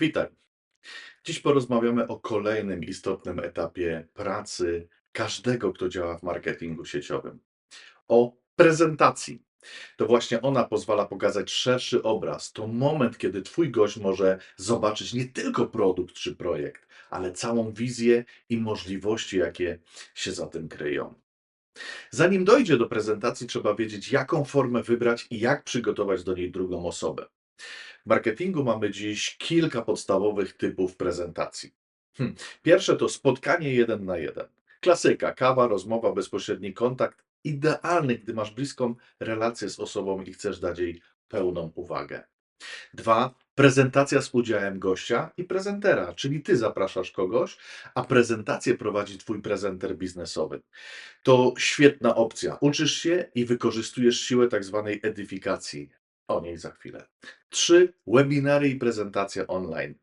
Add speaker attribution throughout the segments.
Speaker 1: Witaj. Dziś porozmawiamy o kolejnym istotnym etapie pracy każdego, kto działa w marketingu sieciowym. O prezentacji. To właśnie ona pozwala pokazać szerszy obraz. To moment, kiedy Twój gość może zobaczyć nie tylko produkt czy projekt, ale całą wizję i możliwości, jakie się za tym kryją. Zanim dojdzie do prezentacji, trzeba wiedzieć, jaką formę wybrać i jak przygotować do niej drugą osobę. W marketingu mamy dziś kilka podstawowych typów prezentacji. Hmm. Pierwsze to spotkanie jeden na jeden. Klasyka, kawa, rozmowa, bezpośredni kontakt. Idealny, gdy masz bliską relację z osobą i chcesz dać jej pełną uwagę. Dwa, prezentacja z udziałem gościa i prezentera, czyli ty zapraszasz kogoś, a prezentację prowadzi twój prezenter biznesowy. To świetna opcja. Uczysz się i wykorzystujesz siłę tak zwanej edyfikacji. O niej za chwilę. Trzy, webinary i prezentacja online.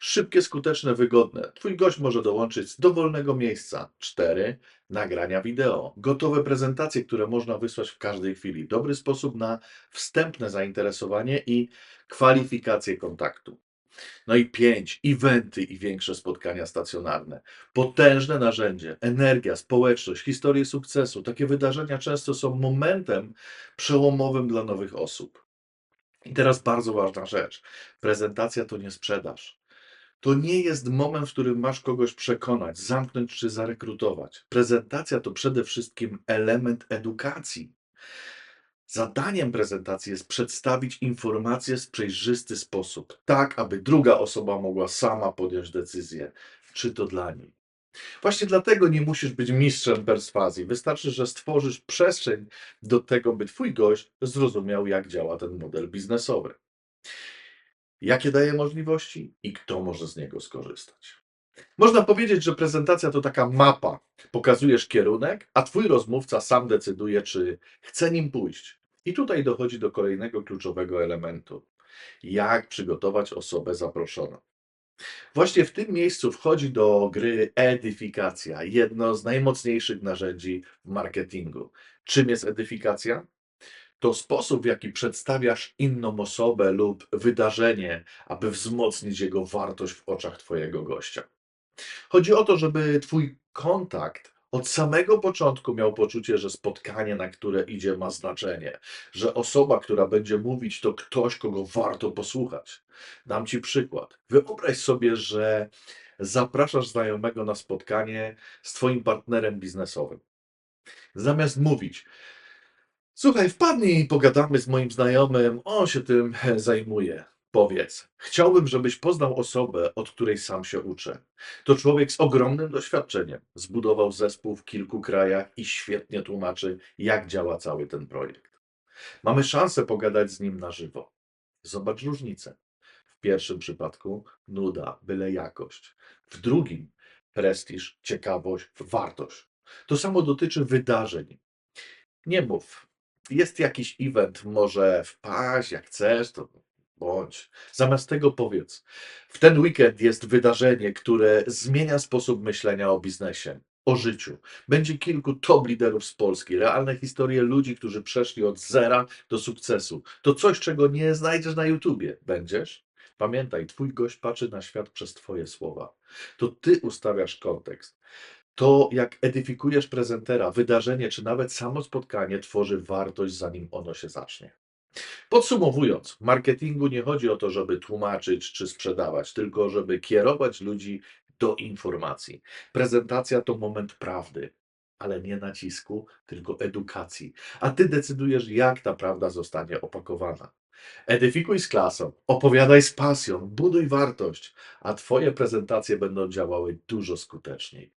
Speaker 1: Szybkie, skuteczne, wygodne. Twój gość może dołączyć z dowolnego miejsca. Cztery, nagrania wideo. Gotowe prezentacje, które można wysłać w każdej chwili. Dobry sposób na wstępne zainteresowanie i kwalifikację kontaktu. No i pięć, eventy i większe spotkania stacjonarne. Potężne narzędzie, energia, społeczność, historie sukcesu. Takie wydarzenia często są momentem przełomowym dla nowych osób. I teraz bardzo ważna rzecz. Prezentacja to nie sprzedaż. To nie jest moment, w którym masz kogoś przekonać, zamknąć czy zarekrutować. Prezentacja to przede wszystkim element edukacji. Zadaniem prezentacji jest przedstawić informacje w przejrzysty sposób, tak aby druga osoba mogła sama podjąć decyzję, czy to dla niej. Właśnie dlatego nie musisz być mistrzem perswazji. Wystarczy, że stworzysz przestrzeń do tego, by twój gość zrozumiał, jak działa ten model biznesowy. Jakie daje możliwości i kto może z niego skorzystać. Można powiedzieć, że prezentacja to taka mapa. Pokazujesz kierunek, a twój rozmówca sam decyduje, czy chce nim pójść. I tutaj dochodzi do kolejnego kluczowego elementu. Jak przygotować osobę zaproszoną. Właśnie w tym miejscu wchodzi do gry edyfikacja, jedno z najmocniejszych narzędzi w marketingu. Czym jest edyfikacja? To sposób, w jaki przedstawiasz inną osobę lub wydarzenie, aby wzmocnić jego wartość w oczach Twojego gościa. Chodzi o to, żeby Twój kontakt od samego początku miał poczucie, że spotkanie, na które idzie, ma znaczenie, że osoba, która będzie mówić, to ktoś, kogo warto posłuchać. Dam Ci przykład. Wyobraź sobie, że zapraszasz znajomego na spotkanie z Twoim partnerem biznesowym. Zamiast mówić, słuchaj, wpadnij i pogadamy z moim znajomym, on się tym zajmuje. Powiedz, chciałbym, żebyś poznał osobę, od której sam się uczę. To człowiek z ogromnym doświadczeniem. Zbudował zespół w kilku krajach i świetnie tłumaczy, jak działa cały ten projekt. Mamy szansę pogadać z nim na żywo. Zobacz różnicę. W pierwszym przypadku nuda, byle jakość. W drugim prestiż, ciekawość, wartość. To samo dotyczy wydarzeń. Nie mów. Jest jakiś event, może wpaść, jak chcesz, to bądź. Zamiast tego powiedz. W ten weekend jest wydarzenie, które zmienia sposób myślenia o biznesie, o życiu. Będzie kilku top liderów z Polski, realne historie ludzi, którzy przeszli od zera do sukcesu. To coś, czego nie znajdziesz na YouTubie. Będziesz? Pamiętaj, twój gość patrzy na świat przez twoje słowa. To ty ustawiasz kontekst. To, jak edyfikujesz prezentera, wydarzenie, czy nawet samo spotkanie tworzy wartość, zanim ono się zacznie. Podsumowując, w marketingu nie chodzi o to, żeby tłumaczyć czy sprzedawać, tylko żeby kierować ludzi do informacji. Prezentacja to moment prawdy, ale nie nacisku, tylko edukacji. A ty decydujesz, jak ta prawda zostanie opakowana. Edyfikuj z klasą, opowiadaj z pasją, buduj wartość, a twoje prezentacje będą działały dużo skuteczniej.